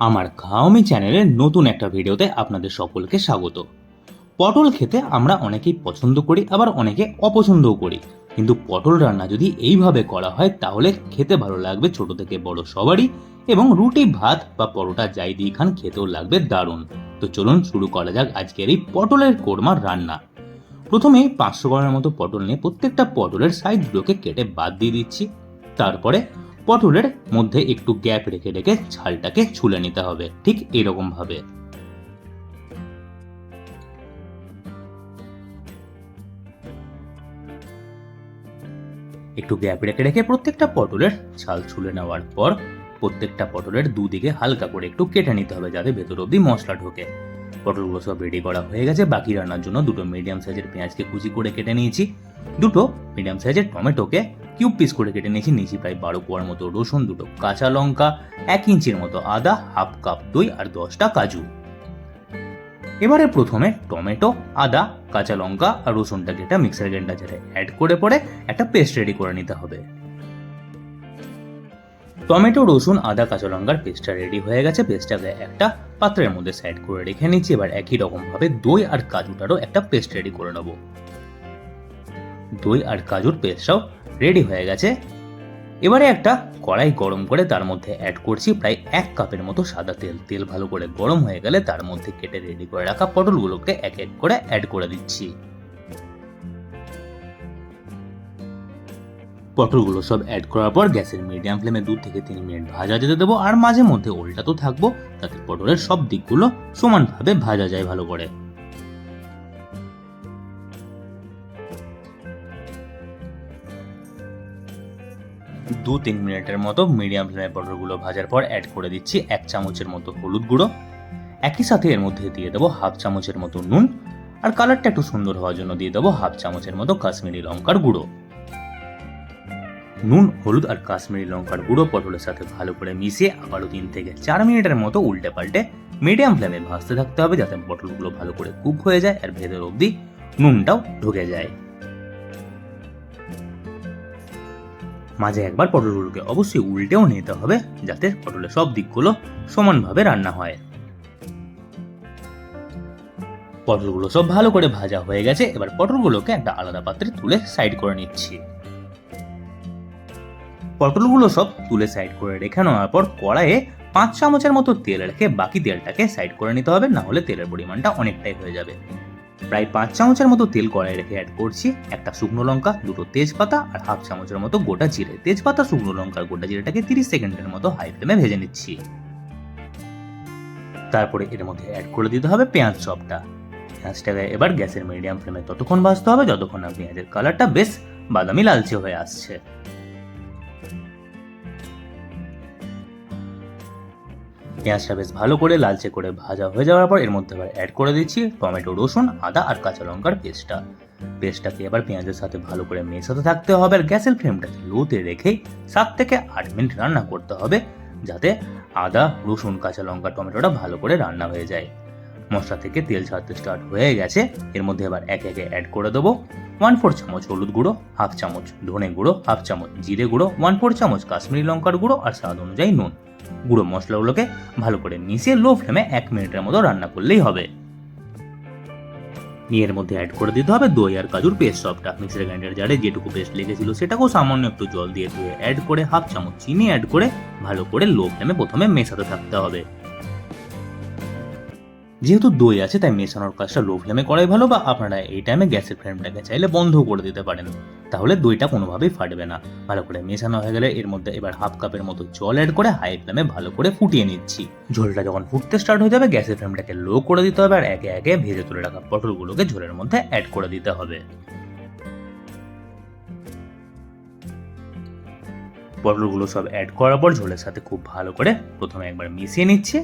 আমার খাওয়ামি চ্যানেলের নতুন একটা ভিডিওতে আপনাদের সকলকে স্বাগত। পটল খেতে আমরা অনেকেই পছন্দ করি, আবার অনেকে অপছন্দও করি। কিন্তু পটল রান্না যদি এইভাবে করা হয়, তাহলে খেতে ভালো লাগবে ছোট থেকে বড় সবারই এবং রুটি, ভাত বা পরোটা যাই দিয়ে খান খেতেও লাগবে দারুণ। তো চলুন শুরু করা যাক আজকের এই পটলের কোরমার রান্না। প্রথমে পাঁচশো গ্রামের মতো পটল নিয়ে প্রত্যেকটা পটলের সাইজগুলোকে কেটে বাদ দিয়ে দিচ্ছি। তারপরে পটলের মধ্যে একটু গ্যাপ রেখে রেখে ছালটাকে ছুলে নিতে হবে, ঠিক এরকম ভাবে। একটু গ্যাপ রেখে রেখে প্রত্যেকটা পটলের ছাল ছুলে নেওয়ার পর প্রত্যেকটা পটলের দুদিকে হালকা করে একটু কেটে নিতে হবে যাতে ভেতর অবধি মশলা ঢোকে। পটলগুলো সব রেডি করা হয়ে গেছে, বাকি রান্নার জন্য দুটো মিডিয়াম সাইজের পেঁয়াজকে কুচি করে কেটে নিয়েছি। দুটো মিডিয়াম সাইজের টমেটোকে কিউব পিস করে কেটে নিয়েছি নিয়েছি প্রায় বারো কোয়ার মতো রসুন দুটো, কাঁচা লঙ্কা, এক ইঞ্চির মতো আদা, হাফ কাপ দই আর দশটা কাজু। এবারে প্রথমে টমেটো, আদা, কাঁচা লঙ্কা আর রসুনটাকে একটা মিক্সার গ্রাইন্ডারে অ্যাড করে পরে একটা পেস্ট রেডি করে নিতে হবে। টমেটো, রসুন, আদা, কাঁচা লঙ্কার পেস্টটা রেডি হয়ে গেছে পেস্টটাকে একটা পাত্রের মধ্যে সাইড করে রেখে নিচ্ছি এবার একই রকম ভাবে দই আর কাজুটারও একটা পেস্ট রেডি করে নেব। দই আর কাজুর পেস্টটাও রেডি হয়ে গেছে। এবারে একটা কড়াই গরম করে তার মধ্যে অ্যাড করছি প্রায় এক কাপের মতো সাদা তেল। তেল ভালো করে গরম হয়ে গেলে তার মধ্যে কেটে রেডি করে রাখা পটলগুলোকে এক এক করে অ্যাড করে দিচ্ছি। পটলগুলো সব অ্যাড করার পর গ্যাসের মিডিয়াম ফ্লেমে দু থেকে তিন মিনিট ভাজা যেতে দেবো। আর মাঝে মধ্যে উল্টাতো থাকব, তাতে পটলের সব দিকগুলো সমানভাবে ভাজা যায় ভালো করে। দু তিন মিনিটের মতো মিডিয়াম ফ্লেমে পটলগুলো ভাজার পর অ্যাড করে দিচ্ছি এক চামচের মতো হলুদ গুঁড়ো। একই সাথে এর মধ্যে দিয়ে দেবো হাফ চামচের মতো নুন আর কালারটা একটু সুন্দর হওয়ার জন্য দিয়ে দেবো হাফ চামচের মতো কাশ্মীরি লঙ্কার গুঁড়ো। নুন, হলুদ আর কাশ্মীরি লঙ্কার গুঁড়ো পটলের সাথে ভালো করে মিশিয়ে আবারও তিন থেকে চার মিনিটের মতো উল্টে পাল্টে মিডিয়াম ফ্লেমে ভাজতে থাকতে হবে যাতে পটলগুলো ভালো করে কুক হয়ে যায় আর ভেতর অবধি নুনটাও ঢুকে যায়। মাঝে একবার পটলগুলোকে অবশ্যই উল্টেও নিতে হবে, যাতে পটলের সব দিকগুলো সমানভাবে রান্না হয়। পটলগুলো সব ভালো করে ভাজা হয়ে গেছে, এবার পটলগুলোকে একটা আলাদা পাত্রে তুলে সাইড করে নিচ্ছি। পটলগুলো সব তুলে সাইড করে রেখে নেওয়ার পর কড়াইয়ে পাঁচ চামচের মতো তেল রেখে বাকি তেলটাকে সাইড করে নিতে হবে, না হলে তেলের পরিমাণটা অনেকটাই হয়ে যাবে। প্রায় পাঁচ চামচের মতো তেল কড়াই রেখে অ্যাড করছি একটা শুকনো লঙ্কা, দুটো তেজপাতা আর হাফ চামচের মতো গোটা জিরে। তেজপাতা, শুকনো লঙ্কার গোটা জিরেটাকে তিরিশ সেকেন্ডের মতো হাই ফ্লেমে ভেজে নিচ্ছি। তারপরে এর মধ্যে অ্যাড করে দিতে হবে পেঁয়াজ চপটা। পেঁয়াজটাকে এবার গ্যাসের মিডিয়াম ফ্লেমে ততক্ষণ ভাজতে হবে, যতক্ষণ না পেঁয়াজের কালারটা বেশ বাদামি লালচে হয়ে আসছে। পেঁয়াজটা বেশ ভালো করে লালচে করে ভাজা হয়ে যাওয়ার পর এর মধ্যে এবার অ্যাড করে দিচ্ছি টমেটো, রসুন, আদা আর কাঁচা লঙ্কার পেস্টটা। পেস্টটাকে এবার পেঁয়াজের সাথে ভালো করে মেশাতে থাকতে হবে আর গ্যাসের ফ্লেমটাকে লোতে রেখেই সাত থেকে আট মিনিট রান্না করতে হবে যাতে আদা, রসুন, কাঁচা লঙ্কা, টমেটোটা ভালো করে রান্না হয়ে যায়। মশলা থেকে তেল ছাড়তে স্টার্ট হয়ে গেছে। এর মধ্যে এবার একে একে অ্যাড করে দেবো। ওয়ান ফোর চামচ হলুদ গুঁড়ো হাফ চামচ ধনে গুঁড়ো হাফ চামচ জিরে গুঁড়ো ওয়ান ফোর চামচ কাশ্মীরি লঙ্কার গুঁড়ো আর স্বাদ অনুযায়ী নুন। গুঁড়ো মশলাগুলোকে ভালো করে মিশিয়ে লো ফ্লেমে এক মিনিটের মতো রান্না করলেই হবে। এর মধ্যে অ্যাড করে দিতে হবে দই আর কাজুর পেস্ট সবটা। মিক্সার গ্রাইন্ডার জারে যেটুকু পেস্ট লেগেছিল সেটাকেও সামান্য একটু জল দিয়ে ধুয়ে অ্যাড করে হাফ চামচ চিনি অ্যাড করে ভালো করে লো ফ্লেমে প্রথমে মেশাতে থাকতে হবে। যেহেতু দই আছে, তাই মেশানোর কাজটা লো ফ্লেমে করাই ভালো বা আপনারা এই টাইমে গ্যাসের ফ্লেমটাকে চাইলে বন্ধ করে দিতে পারেন। তাহলে দইটা কোনোভাবেই ফাটবে না। ভালো করে মেশানো হয়ে গেলে এর মধ্যে এবার হাফ কাপের মতো জল অ্যাড করে হাই ফ্লেমে ভালো করে ফুটিয়ে নিচ্ছি। ঝোলটা যখন ফুটতে স্টার্ট হয়ে যাবে, গ্যাসের ফ্লেমটাকে লো করে দিতে হবে আর একে একে ভেজে তুলে রাখা পটলগুলোকে ঝোলের মধ্যে অ্যাড করে দিতে হবে। পটলগুলো সব অ্যাড করার পর ঝোলের সাথে খুব ভালো করে প্রথমে একবার মিশিয়ে নিচ্ছে।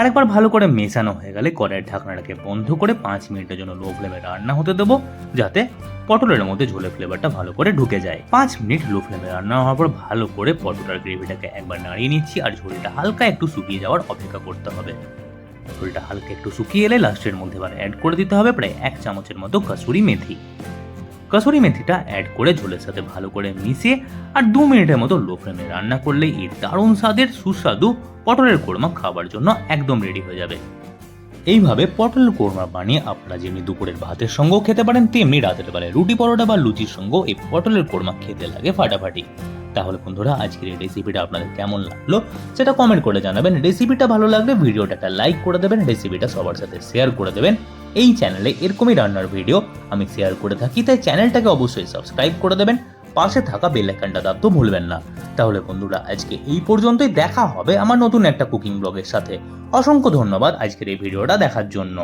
আরেকবার ভালো করে মেশানো হয়ে গেলে কড়াইয়ের ঢাকনাটাকে বন্ধ করে পাঁচ মিনিটের জন্য লো ফ্লেমে রান্না হতে দেবো, যাতে পটলের মধ্যে ঝোলের ফ্লেভারটা ভালো করে ঢুকে যায়। পাঁচ মিনিট লো ফ্লেমে রান্না হওয়ার পর ভালো করে পটলের গ্রেভিটাকে একবার নাড়িয়ে নিচ্ছি আর ঝোলটা হালকা একটু শুকিয়ে যাওয়ার অপেক্ষা করতে হবে। ঝোলটা হালকা একটু শুকিয়ে এলে লাস্টের মধ্যে এবার অ্যাড করে দিতে হবে প্রায় এক চামচের মতো কাসুরি মেথি। কসুরি মেথিটা অ্যাড করে ঝোলের সাথে ভালো করে মিশিয়ে আর দু মিনিটের মতো লো ফ্লেমে রান্না করলে এই দারুণ স্বাদের সুস্বাদু পটলের কোরমা খাবার জন্য একদম রেডি হয়ে যাবে। এইভাবে পটলের কোরমা বানিয়ে আপনারা যেমনি দুপুরের ভাতের সঙ্গেও খেতে পারেন, তেমনি রাতের বেলায় রুটি পরোটা বা লুচির সঙ্গেও এই পটলের কোরমা খেতে লাগে ফাটাফাটি। তাহলে বন্ধুরা, আজকের এই রেসিপিটা আপনাদের কেমন লাগল সেটা কমেন্ট করে জানাবেন। রেসিপিটা ভালো লাগলে ভিডিওটা একটা লাইক করে দেবেন রেসিপিটা সবার সাথে শেয়ার করে দেবেন। এই চ্যানেলে এরকমই রান্নার ভিডিও আমি শেয়ার করে থাকি, তাই চ্যানেলটাকে অবশ্যই সাবস্ক্রাইব করে দেবেন। পাশে থাকা বেল আইকনটা দাবতে ভুলবেন না। তাহলে বন্ধুরা, আজকে এই পর্যন্তই। দেখা হবে আমার নতুন একটা কুকিং ব্লগের সাথে। অসংখ্য ধন্যবাদ আজকের এই ভিডিওটা দেখার জন্য।